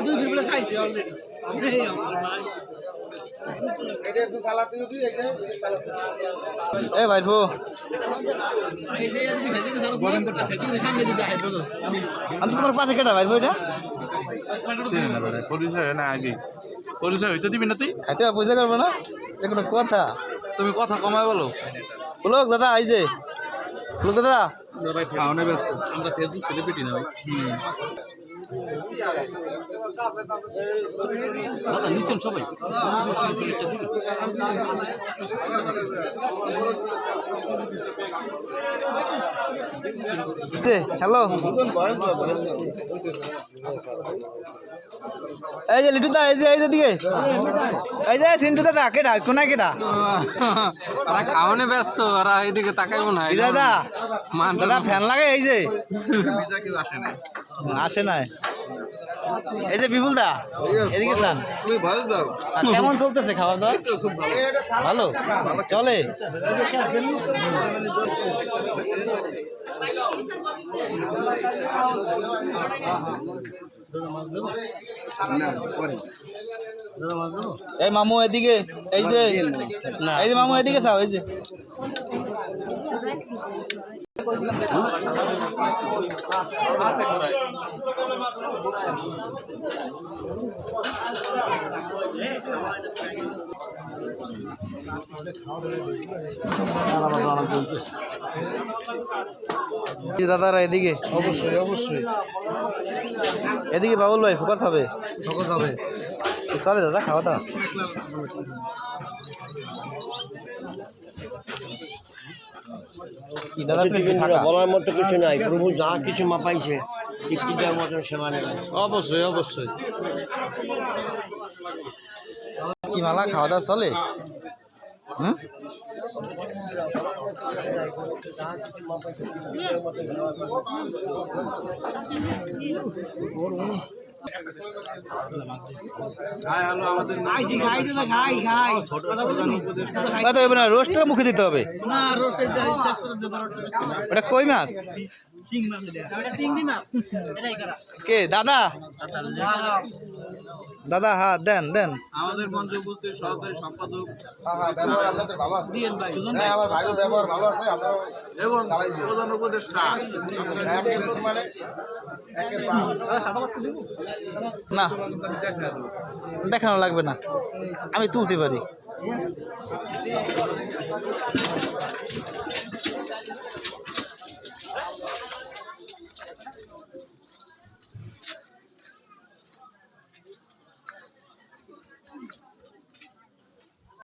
দুই বিরবলে খাইছে অলরেডি এ হয় বুঝছ আমি তোমার পাশে কেটা ভাইপো এটা? চিনি না বেটা, পরিচয় না আগে। পরিচয় হইতে দিবি না তুই? খাইতে পয়সা করব না। এটা কোনো কথা। তুমি কথা কমায় বলো। লোক দাদা যে। লোক দাদা। খাওয়ানে ব্যস্ত আমরা ফেসবুক সেলিব্রিটি না ভাই। দাদা নিচেন সবাই হ্যালো এই যে লিটু দা এই যে এই যে দিকে। এই যে সিন্টু দাদা কেটা কোনায় কেটা ওরা খাওয়ানে ব্যস্ত ওরা এইদিকে তাকাইবো না এই দাদা মান দাদা ফ্যান লাগে এই যে। আসে নাই। এই যে বিপুল দা এদিকে চান কেমন চলতেছে খাওয়া দাওয়া? ভালো। চলে? এই মামু এদিকে এই যে এই যে মামু এদিকে চাও এই যে। দাদারা এদিকে? অবশ্যই অবশ্যই। এদিকে বাবুল ভাই ফোকাস হবে? ফোকাস হবে। চলে দাদা খাওয়া দাওয়া। কি? দাদা তুমি কি থাকা? বলার মতো কিছু নাই প্রভু যা কিছু মাপাইছে মতন মানে অবশ্যই অবশ্যই। কি মালা খাওয়া দাওয়া চলে? হুম? রোস্টটা মুখে দিতে হবে। ওটা কই মাছ? চিং মাছ এটা চিংড়ি মাছ। এটাই করা। কে দাদা? দাদা হ্যাঁ দেন দেন। আমাদের মঞ্চ উপস্থিত সহকারী সম্পাদক এবং প্রধান উপদেষ্টা। না দেখানো লাগবে না। আমি তুলতে পারি।